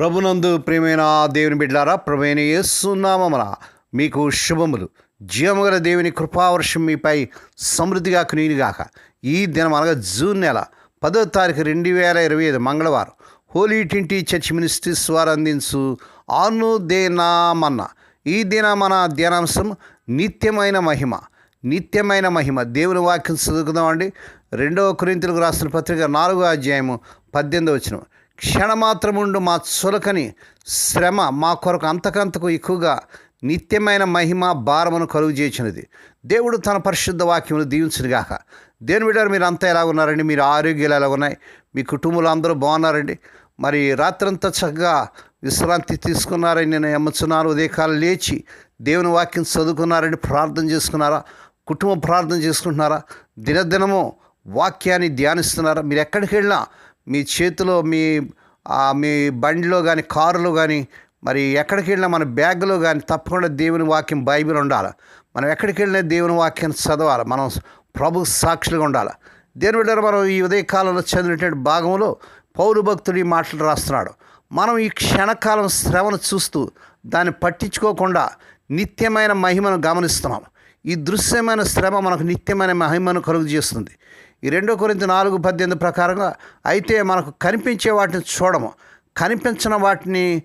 ప్రభునందు ప్రేమైన దేవుని బిడ్డారా ప్రభువైన యేసునామమున మీకు శుభములు. జీవముగల దేవుని కృపావర్షం మీపై సమృద్ధిగా కునీనిగాక ఈ దినం అనగా జూన్ నెల పదో తారీఖు రెండు వేల ఇరవై ఐదు మంగళవారం హోలీ టింటి చర్చ్ మినిస్ట్రీస్ వారు అందించు ఆను దేనామన్న ఈ దిన మన ధ్యానాంశం నిత్యమైన మహిమ నిత్యమైన మహిమ. దేవుని వాక్యం చదువుకుందామండి. రెండవ కురింతలకు రాసిన పత్రిక నాలుగో అధ్యాయము పద్దెనిమిది వచ్చిన క్షణమాత్రముండు మా చులకని శ్రమ మా కొరకు అంతకంతకు ఎక్కువగా నిత్యమైన మహిమ భారమును కలుగు చేసినది దేవుడు తన పరిశుద్ధ వాక్యములు దీవించునుగాక. దేని బిడ్డారు మీరు అంతా ఎలా ఉన్నారండి? మీరు ఆరోగ్యాలు ఎలా ఉన్నాయి? మీ కుటుంబంలో అందరూ బాగున్నారండి? మరి రాత్రంతా చక్కగా విశ్రాంతి తీసుకున్నారని నేను ఎమ్ముచున్నాను ఉదయకాలం లేచి దేవుని వాక్యం చదువుకున్నారని ప్రార్థన చేసుకున్నారా? కుటుంబ ప్రార్థన చేసుకుంటున్నారా? దినదినము వాక్యాన్ని ధ్యానిస్తున్నారా? మీరు ఎక్కడికి వెళ్ళినా మీ చేతిలో మీ మీ బండిలో కానీ కారులో కానీ మరి ఎక్కడికి వెళ్ళినా మన బ్యాగ్లో కానీ తప్పకుండా దేవుని వాక్యం బైబిల్ ఉండాలి. మనం ఎక్కడికి వెళ్ళినా దేవుని వాక్యం చదవాలి. మనం ప్రభు సాక్షులుగా ఉండాలి. దేని బిడ్డారు మనం ఈ ఉదయకాలంలో చదివినటువంటి భాగంలో పౌరు భక్తుడు ఈ మాటలు రాస్తున్నాడు. మనం ఈ క్షణకాలం శ్రవను చూస్తూ దాన్ని పట్టించుకోకుండా నిత్యమైన మహిమను గమనిస్తున్నాం. ఈ దృశ్యమైన శ్రమ మనకు నిత్యమైన మహిమను కలుగు చేస్తుంది ఈ రెండో కొరింత నాలుగు పద్దెనిమిది ప్రకారంగా అయితే మనకు కనిపించే వాటిని చూడము. కనిపించిన వాటిని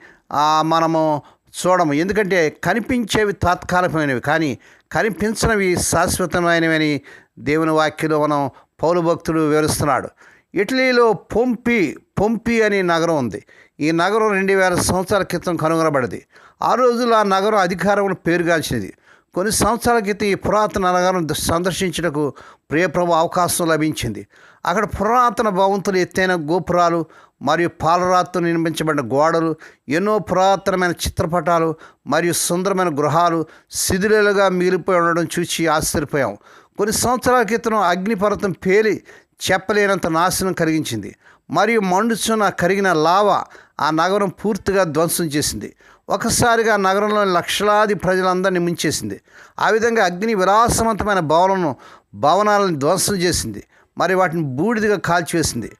మనము చూడము. ఎందుకంటే కనిపించేవి తాత్కాలికమైనవి కానీ కనిపించినవి శాశ్వతమైనవి దేవుని వాక్యంలో మనం పౌరు భక్తుడు వివరిస్తున్నాడు. ఇటలీలో పొంపి పొంపి అనే నగరం ఉంది. ఈ నగరం రెండు వేల సంవత్సరాల క్రితం కనుగొనబడింది. ఆ రోజుల్లో ఆ నగరం అధికారంలో పేరుగాల్చినది కొన్ని సంవత్సరాల క్రితం ఈ పురాతన నగరం సందర్శించుటకు ప్రియప్రభు అవకాశం లభించింది. అక్కడ పురాతన భవంతులు ఎత్తైన గోపురాలు మరియు పాలరాతితో నిర్మించబడిన గోడలు ఎన్నో పురాతనమైన చిత్రపటాలు మరియు సుందరమైన గృహాలు శిథిలలుగా మిగిలిపోయి ఉండడం చూసి ఆశ్చర్యపోయాం. కొన్ని సంవత్సరాల క్రితం అగ్నిపర్వతం పేలి చెప్పలేనంత నాశనం కలిగించింది. మరియు మండుచున్న కరిగిన లావా ఆ నగరం పూర్తిగా ధ్వంసం చేసింది. ఒకసారిగా నగరంలోని లక్షలాది ప్రజలందరినీ ముంచేసింది. ఆ విధంగా అగ్ని విలాసవంతమైన భవనను భవనాలను ధ్వంసం చేసింది. మరి వాటిని బూడిదగా కాల్చివేసింది.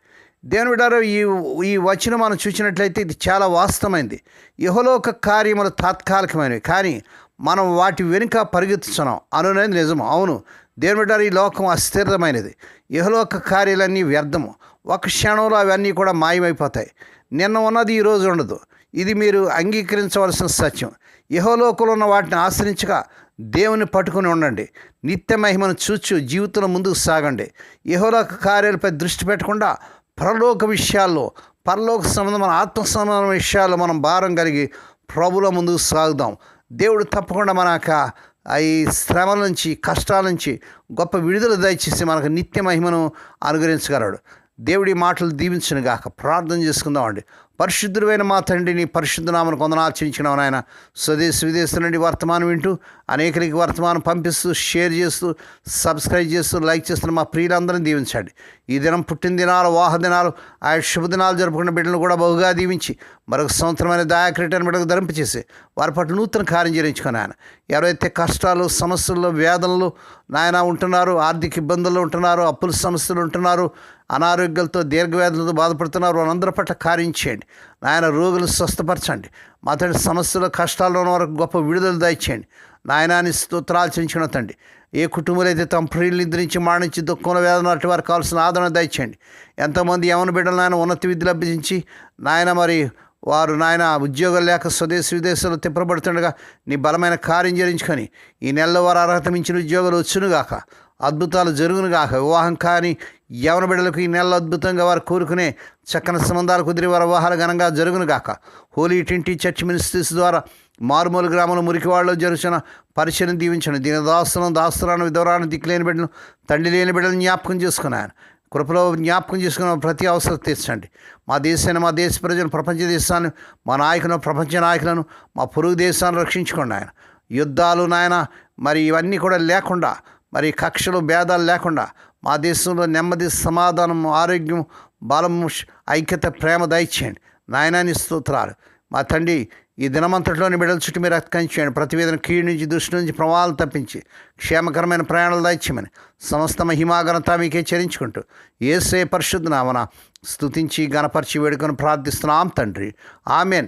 దేవుని బిడ్డారు ఈ ఈ వచనం మనం చూసినట్లయితే ఇది చాలా వాస్తవమైంది. యహలోక కార్యములు తాత్కాలికమైనవి. కానీ మనం వాటి వెనుక పరిగెత్తుతున్నాం అనునేది నిజం అవును దేవుని బిడ్డారు ఈ లోకం అస్థిరమైనది. ఇహలోక కార్యాలన్నీ వ్యర్థము. ఒక క్షణంలో అవన్నీ కూడా మాయమైపోతాయి. నిన్న ఉన్నది ఈ రోజు ఉండదు. ఇది మీరు అంగీకరించవలసిన సత్యం. యహోలోకంలో ఉన్న వాటిని ఆశ్రయించగా దేవుని పట్టుకుని ఉండండి. నిత్య మహిమను చూచు జీవితంలో ముందుకు సాగండి. యహోలోక కార్యాలపై దృష్టి పెట్టకుండా పరలోక విషయాల్లో పరలోక సంబంధమైన ఆత్మ సంబంధమైన విషయాల్లో మనం భారం కలిగి ప్రభుల ముందుకు సాగుదాం. దేవుడు తప్పకుండా మనక ఈ శ్రమల నుంచి కష్టాల నుంచి గొప్ప విడుదల దయచేసి మనకు నిత్య మహిమను అనుగ్రహించగలడు. దేవుడి మాటలు దీవించను గాక ప్రార్థన చేసుకుందామండి. పరిశుద్ధుడైన మా తండ్రిని పరిశుద్ధనామను పరిశుద్ధ నామను ఆయన స్వదేశ విదేశం నుండి వర్తమానం వింటూ అనేకరికి వర్తమానం పంపిస్తూ షేర్ చేస్తూ సబ్స్క్రైబ్ చేస్తూ లైక్ చేస్తున్న మా ప్రియులందరినీ దీవించండి. ఈ దినం పుట్టిన దినాలు వాహ దినాలు ఆయన శుభదినాలు జరుపుకున్న బిడ్డలను కూడా బహుగా దీవించి మరొక సంవత్సరమైన దయాక్రీటాన్ని బిడ్డకు ధరింపచేసి వారి పట్ల నూతన కార్యం చేయించుకుని ఆయన ఎవరైతే కష్టాలు సమస్యల్లో వేదనలు నాయన ఉంటున్నారు ఆర్థిక ఇబ్బందుల్లో ఉంటున్నారు అప్పుల సమస్యలు ఉంటున్నారు అనారోగ్యాలతో దీర్ఘవ్యాధులతో బాధపడుతున్నారు అందరి పట్ల కార్యం చేయండి. నాయన రోగులు స్వస్థపరచండి. మా తండ్రి సమస్యలు కష్టాల్లో ఉన్న వరకు గొప్ప విడుదల దయచేయండి. నాయనాన్ని స్తోత్రాలు చెంచిన తండ్రి. ఏ కుటుంబాలు అయితే తమ ప్రియులు నిద్రించి మరణించి దుఃఖంలో వేదన అటు వారికి కావాల్సిన ఆదరణ దయచేయండి. ఎంతమంది యవన బిడ్డలు నాయన ఉన్నత విద్యలు అభ్యసించి నాయన మరి వారు నాయన ఉద్యోగాలు లేక స్వదేశ విదేశాల్లో తిప్పబడుతుండగా నీ బలమైన కార్యం చేయించుకొని ఈ నెలలో వారు అర్హత మించిన ఉద్యోగాలు వచ్చునుగాక అద్భుతాలు జరుగునుగాక. వివాహం కాని యవన బిడ్డలకు ఈ నెలలో అద్భుతంగా వారు కోరుకునే చక్కని సంబంధాలు కుదిరి వారి వివాహాలు ఘనంగా జరుగునుగాక. హోలీ టింటి చర్చ్ మినిస్ట్రీస్ ద్వారా మారుమూల గ్రామంలో మురికివాడలో జరుగుతున్న పరిచయం దీవించండి. దీని దాస్తులను దాస్తులను విధవరాన్ని దిక్కులేని బిడ్డను తండ్రి లేని బిడ్డలను జ్ఞాపకం చేసుకున్నాను. కృపలో జ్ఞాపకం చేసుకున్న ప్రతి అవసరం తీర్చండి. మా దేశాన్ని మా దేశ ప్రజలను ప్రపంచ దేశాన్ని మా నాయకులను ప్రపంచ నాయకులను మా పొరుగు దేశాన్ని రక్షించుకోండి ఆయన. యుద్ధాలు నాయన మరి ఇవన్నీ కూడా లేకుండా మరి కక్షలు భేదాలు లేకుండా మా దేశంలో నెమ్మది సమాధానం ఆరోగ్యం బలము ఐక్యత ప్రేమ దయచేయండి. నాయనాని స్తోత్రాలు. మా తండ్రి ఈ దినమంతటిలోని బిడ్డల చుట్టూ మీరు అతికించేయండి ప్రతివేదన కీడు నుంచి దృష్టి నుంచి ప్రమాదాలు తప్పించి క్షేమకరమైన ప్రయాణాలు దాయిచ్చమని సమస్త మహిమాఘనత మీకే చరించుకుంటూ ఏసే పరిశుద్ధ నామన స్తుతించి గణపరిచి వేడుకొని ప్రార్థిస్తున్నాం తండ్రి. ఆమెన్.